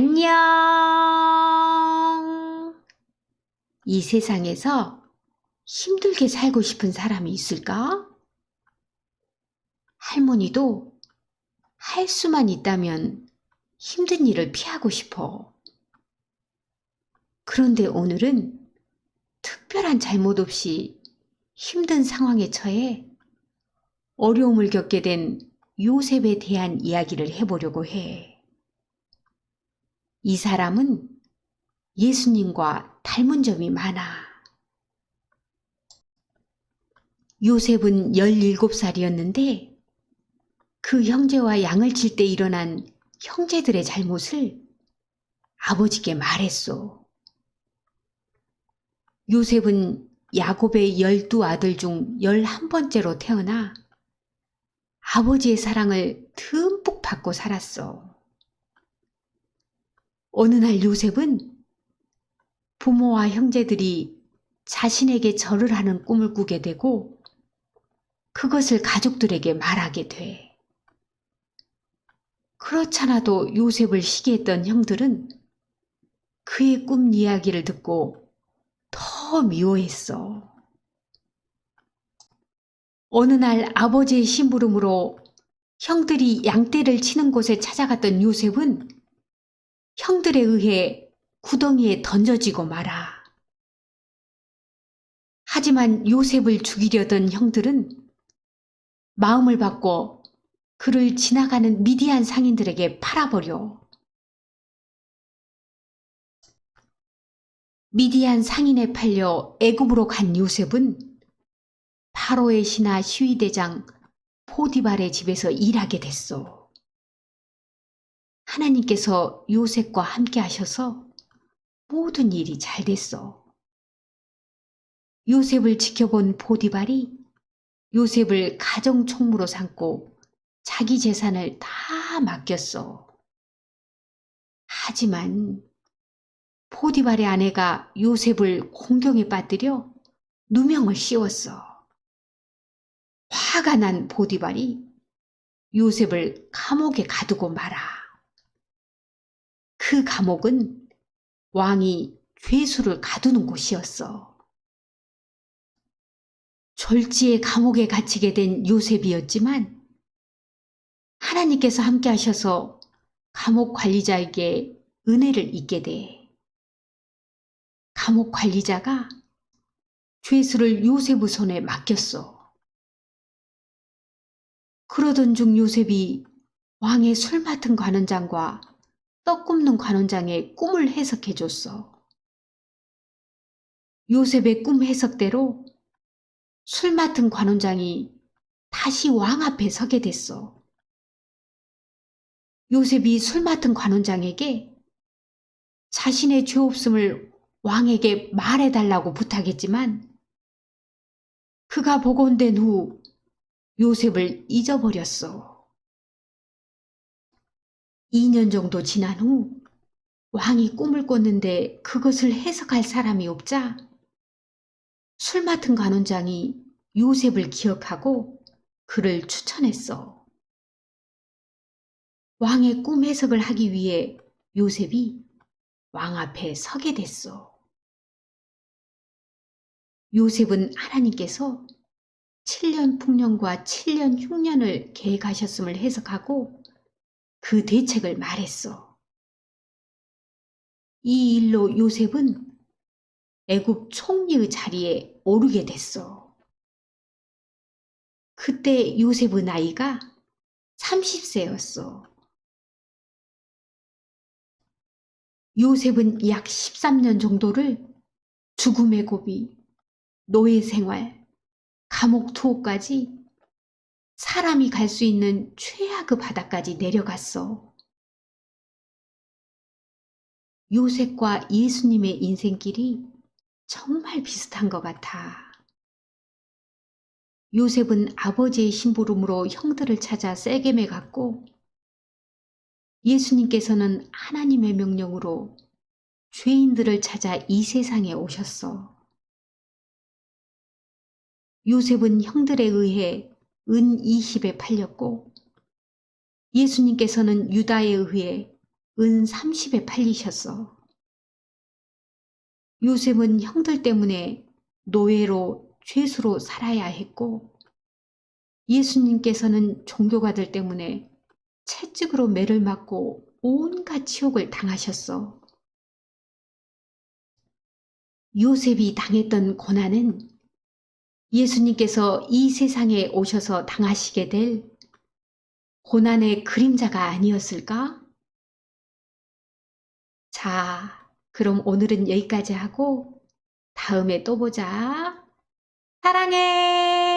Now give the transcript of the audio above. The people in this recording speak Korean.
안녕. 이 세상에서 힘들게 살고 싶은 사람이 있을까? 할머니도 할 수만 있다면 힘든 일을 피하고 싶어. 그런데 오늘은 특별한 잘못 없이 힘든 상황에 처해 어려움을 겪게 된 요셉에 대한 이야기를 해보려고 해. 이 사람은 예수님과 닮은 점이 많아. 요셉은 17살이었는데 그 형제와 양을 칠 때 일어난 형제들의 잘못을 아버지께 말했소. 요셉은 야곱의 열두 아들 중 열한 번째로 태어나 아버지의 사랑을 듬뿍 받고 살았어. 어느 날 요셉은 부모와 형제들이 자신에게 절을 하는 꿈을 꾸게 되고 그것을 가족들에게 말하게 돼. 그렇잖아도 요셉을 시기했던 형들은 그의 꿈 이야기를 듣고 더 미워했어. 어느 날 아버지의 심부름으로 형들이 양떼를 치는 곳에 찾아갔던 요셉은 형들에 의해 구덩이에 던져지고 말아. 하지만 요셉을 죽이려던 형들은 마음을 바꿔 그를 지나가는 미디안 상인들에게 팔아버려. 미디안 상인에 팔려 애굽으로 간 요셉은 파로의 신하 시위대장 포디발의 집에서 일하게 됐어. 하나님께서 요셉과 함께 하셔서 모든 일이 잘 됐어. 요셉을 지켜본 포디발이 요셉을 가정 총무로 삼고 자기 재산을 다 맡겼어. 하지만 포디발의 아내가 요셉을 공경에 빠뜨려 누명을 씌웠어. 화가 난 포디발이 요셉을 감옥에 가두고 말아. 그 감옥은 왕이 죄수를 가두는 곳이었어. 졸지에 감옥에 갇히게 된 요셉이었지만 하나님께서 함께 하셔서 감옥 관리자에게 은혜를 잊게 돼. 감옥 관리자가 죄수를 요셉의 손에 맡겼어. 그러던 중 요셉이 왕의 술 맡은 관원장과 떡 굽는 관원장의 꿈을 해석해 줬어. 요셉의 꿈 해석대로 술 맡은 관원장이 다시 왕 앞에 서게 됐어. 요셉이 술 맡은 관원장에게 자신의 죄 없음을 왕에게 말해달라고 부탁했지만 그가 복원된 후 요셉을 잊어버렸어. 2년 정도 지난 후 왕이 꿈을 꿨는데 그것을 해석할 사람이 없자 술 맡은 관원장이 요셉을 기억하고 그를 추천했어. 왕의 꿈 해석을 하기 위해 요셉이 왕 앞에 서게 됐어. 요셉은 하나님께서 7년 풍년과 7년 흉년을 계획하셨음을 해석하고 그 대책을 말했어. 이 일로 요셉은 애굽 총리의 자리에 오르게 됐어. 그때 요셉의 나이가 30세였어. 요셉은 약 13년 정도를 죽음의 고비, 노예 생활, 감옥 투옥까지 사람이 갈 수 있는 최악의 바닥까지 내려갔어. 요셉과 예수님의 인생길이 정말 비슷한 것 같아. 요셉은 아버지의 심부름으로 형들을 찾아 세겜에 갔고, 예수님께서는 하나님의 명령으로 죄인들을 찾아 이 세상에 오셨어. 요셉은 형들에 의해 은 20에 팔렸고, 예수님께서는 유다에 의해 은 30에 팔리셨어. 요셉은 형들 때문에 노예로 죄수로 살아야 했고 예수님께서는 종교가들 때문에 채찍으로 매를 맞고 온갖 치욕을 당하셨어. 요셉이 당했던 고난은 예수님께서 이 세상에 오셔서 당하시게 될 고난의 그림자가 아니었을까? 자, 그럼 오늘은 여기까지 하고 다음에 또 보자. 사랑해!